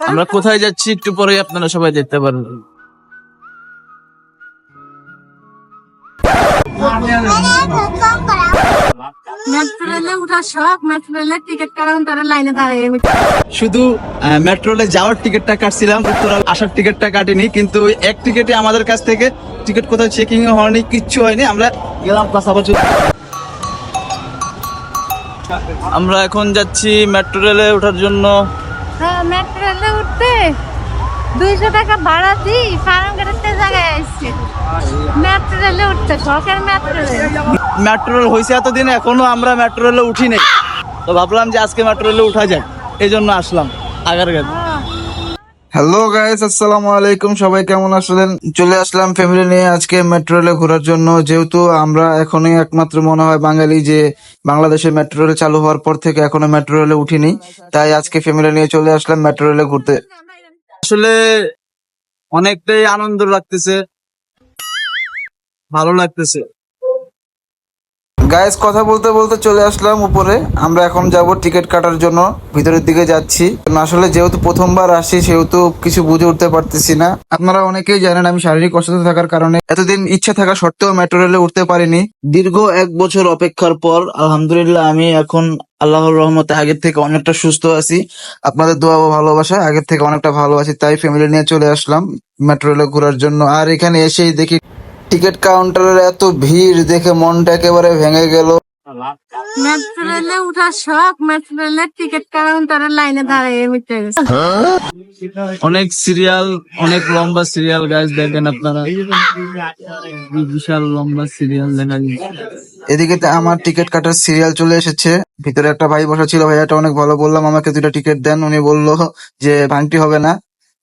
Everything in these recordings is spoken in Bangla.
আমরা কোথায় যাচ্ছি একটু পরে আপনারা সবাই দেখতে পারবেন শুধু মেট্রো রেলে যাওয়ার টিকিটটা কাটছিলাম উত্তরা আসার টিকিটটা কাটিনি কিন্তু এক টিকিটে আমাদের কাছ থেকে টিকিট কোথাও চেকিং হয়নি কিচ্ছু হয়নি আমরা গেলাম পাশাপাশি আমরা এখন যাচ্ছি মেট্রো রেলে ওঠার জন্য। হ্যাঁ মেট্রো রেলে উঠতে দুইশো টাকা ভাড়া দিই ফার্ম গেটের জায়গায় আসছে। মেট্রো রেলে উঠতে রেল মেট্রো রেল হয়েছে এতদিন, এখনও আমরা মেট্রো রেলে উঠি নাই। তো ভাবলাম যে আজকে মেট্রো রেলে উঠা যাক এই জন্য আসলাম, আগারগাঁও। হ্যালো গাইস আসসালামু আলাইকুম। সবাই কেমন আসলেন চলে আসলাম ফ্যামিলি নিয়ে আজকে মেট্রো রেলে ঘোরার জন্য। যেহেতু আমরা এখনই একমাত্র মনে হয় বাঙালি যে বাংলাদেশে মেট্রো রেল চালু হওয়ার পর থেকে এখনও মেট্রো রেলে উঠিনি, তাই আজকে ফ্যামিলি নিয়ে চলে আসলাম মেট্রো রেলে ঘুরতে। আসলে অনেকটাই আনন্দ লাগতেছে, ভালো লাগতেছে। গাইস কথা বলতে বলতে চলে আসলাম উপরে। আমরা এখন যাব টিকিট কাটার জন্য। ভিতরের দিকে যাচ্ছি। আসলে যেহেতু প্রথমবার আসি, সেহেতু কিছু বুঝে উঠতে পারতেছি না। আপনারা অনেকেই জানেন আমি শারীরিক অসুস্থ থাকার কারণে এতদিন ইচ্ছা থাকা সত্ত্বেও মেট্রো রেলে উঠতে পারিনি। দীর্ঘ এক বছর অপেক্ষার পর, আলহামদুলিল্লাহ, আমি এখন আল্লাহর রহমতে আগের থেকে অনেকটা সুস্থ আছি। আপনাদের দোয়া ও ভালোবাসা, আগের থেকে অনেকটা ভালো আছি, তাই ফ্যামিলি নিয়ে চলে আসলাম মেট্রো রেলে ঘোরার জন্য। আর এখানে এসেই দেখি টিকিট কাউন্টারের এত ভিড় দেখে মনটা একেবারে ভেঙে গেল। মেট্রো রেলে উঠার শখ মেট্রো রেলের টিকিট লাইনে দাঁড়িয়ে মিটে গেছে। অনেক সিরিয়াল অনেক লম্বা সিরিয়াল গাছ দেখেন আপনারা। বিশাল লম্বা সিরিয়াল দেখা এদিকে আমার টিকিট কাটার সিরিয়াল চলে এসেছে। ভিতরে একটা ভাই বসা ছিল ভাইয়াটা অনেক ভালো বললাম আমাকে দুটো টিকিট দেন। উনি বলল যে ভাঙটি হবে না।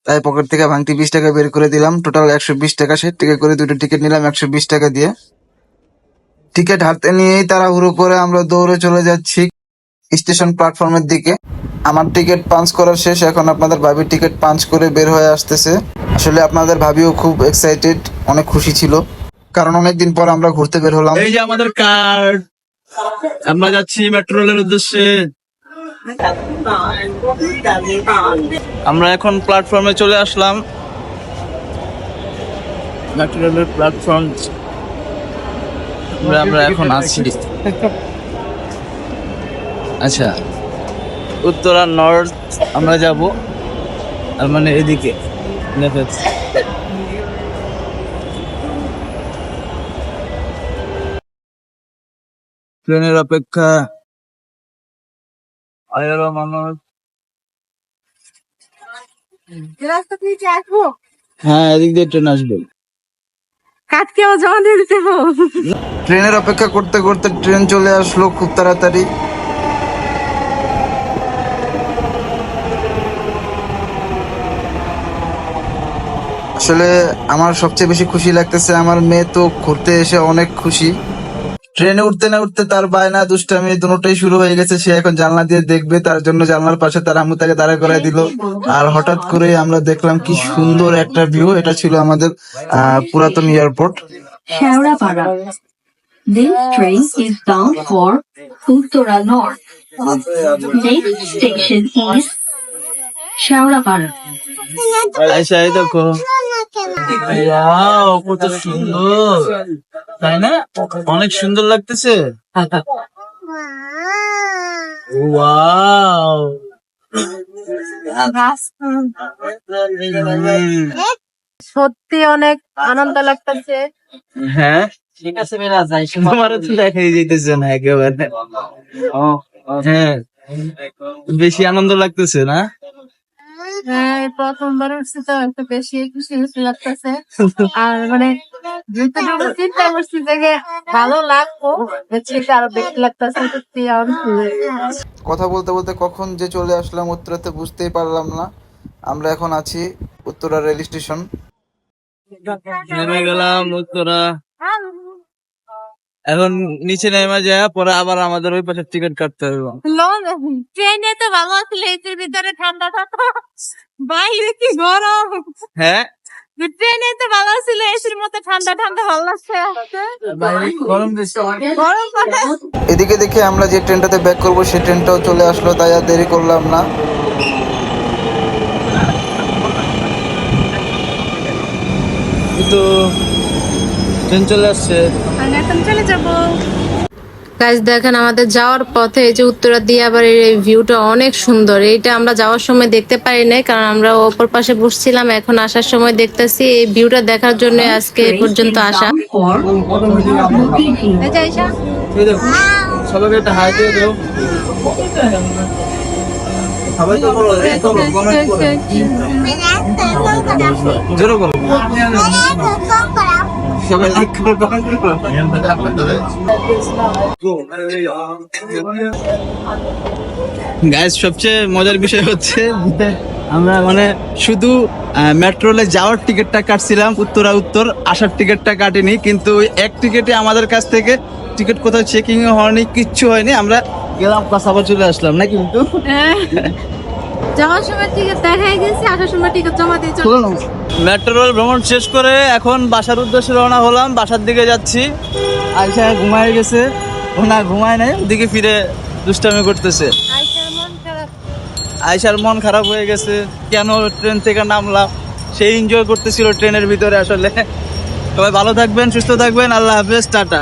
তাই পকেট থেকে ভাঙটি বিশ টাকা বের করে দিলাম। টোটাল একশো বিশ টাকা সে টিকিট করে দুটো টিকিট নিলাম, একশো বিশ টাকা দিয়ে। টিকিট হাতে নিয়েই তারা হুড়ো করে আমরা দৌড়ে চলে যাচ্ছি স্টেশন প্ল্যাটফর্মের দিকে। আমার টিকিট পাঞ্চ করা শেষ, এখন আপনাদের ভাবির টিকিট পাঞ্চ করে বের হয়ে আসতেছে। আসলে আপনাদের ভাবিও খুব এক্সাইটেড অনেক খুশি ছিল। কারণ অনেকদিন পর আমরা ঘুরতে বের হলাম। এই যে আমাদের কার্ড আমরা যাচ্ছি মেট্রো রেলের উদ্দেশ্যে। আমরা এখন প্ল্যাটফর্মে চলে আসলাম। মেট্রো রেলের প্ল্যাটফর্ম আমরা এখন আছি। আচ্ছা উত্তরা নর্থ আমরা যাব আর মানে এদিকে। ট্রেনের অপেক্ষা আয়েরও মানুষ রাস্তা থেকে আসব? হ্যাঁ এদিক দিয়ে ট্রেন আসবে। কাজকেও জমা দিয়ে দিতে ট্রেনের অপেক্ষা করতে করতে ট্রেন চলে আসলো খুব তাড়াতাড়ি। আসলে আমার সবচেয়ে বেশি খুশি লাগতেছে আমার মেয়ে তো ঘুরতে এসে অনেক খুশি। ট্রেনে উঠতে না উঠতে তার বায়না দুষ্টামি দুটোটাই শুরু হয়ে গেছে। সে এখন জানলা দিয়ে দেখবে তার জন্য জানলার পাশে তার আম্মু তাকে দাঁড়া করাই দিল। আর হঠাৎ করে আমরা দেখলাম কি সুন্দর একটা ভিউ এটা ছিল আমাদের পুরাতন airport. This train is bound for Uttora North. Next station is এই দেখো। কত সুন্দর। তাই না? অনেক সুন্দর লাগতেছে। ওয়াও। সত্যি অনেক আনন্দ লাগতেছে। হ্যাঁ? ঠিক আছে বেরা যাই তোমার তো দেখাই যেতেছে না একেবারে। হ্যাঁ। বেশি আনন্দ লাগতেছে না? প্রথমবার উঠছি তো একটু বেশি খুশি খুশি লাগতেছে। আর মানে যতটুকু চিন্তা করছি যে ভালো লাগবো সেটা আরও বেশি লাগতেছে সত্যি আর কথা বলতে বলতে কখন যে চলে আসলাম উত্তরাতে বুঝতেই পারলাম না। আমরা এখন আছি উত্তরা রেল স্টেশন। নেমে গেলাম উত্তরা। এখন নিচে নেমে যায় পরে আবার আমাদের ওই পাশে টিকিট কাটতে হবে। ট্রেনে তো ভালো আছিল এটির ভিতরে ঠান্ডা থাকো বাইরে কি গরম? হ্যাঁ? ট্রেনে তো ভালো ছিল এসির মতো ঠান্ডা ঠান্ডা ভালো লাগছে। গরম গরম এদিকে দেখে আমরা যে ট্রেনটাতে ব্যাক করব সেই ট্রেনটাও চলে আসলো তাই আর দেরি করলাম না। তো ট্রেন চলে আসছে। এখন চলে যাব। গাইজ দেখেন আমাদের যাওয়ার পথে এই যে উত্তরা দিয়ে আবার এই ভিউটা অনেক সুন্দর। এইটা আমরা যাওয়ার সময় দেখতে পারি নাই কারণ আমরা অপর পাশে বসছিলাম এখন আসার সময় দেখতেছি এই ভিউটা দেখার জন্য আজকে এ পর্যন্ত আসা। সবাইকে একটা হাই দিয়ে সবাই তো বলো এই তো কমেন্ট করো। জোরে বলো। সবাই লাইক করো কমেন্ট করো। গাইস সবচেয়ে মজার বিষয় হচ্ছে আমরা মানে শুধু মেট্রোলে যাওয়ার টিকিটটা কাটছিলাম উত্তরা উত্তর আসার টিকিটটা কাটিনি কিন্তু এক টিকিটে আমাদের কাছ থেকে টিকিট কোথাও চেকিং হয়নি কিচ্ছু হয়নি আমরা গেলাম আবার চলে আসলাম না কিন্তু যাওয়ার সময় টিকিট দেখাই গেছি আসার সময় টিকিট জমা দিয়ে চলে মেট্রো রেল ভ্রমণ শেষ করে এখন বাসার উদ্দেশ্যে রওনা হলাম বাসার দিকে যাচ্ছি। আয়সা ঘুমায় গেছে ও না ঘুমায় নাই ওদিকে ফিরে দুষ্টামি করতেছে। আয়সার মন খারাপ হয়ে গেছে, কেন ট্রেন থেকে নামলাম? সেই এনজয় করতেছিল ট্রেনের ভিতরে আসলে। সবাই ভালো থাকবেন, সুস্থ থাকবেন, আল্লাহ হাফেজ, টাটা।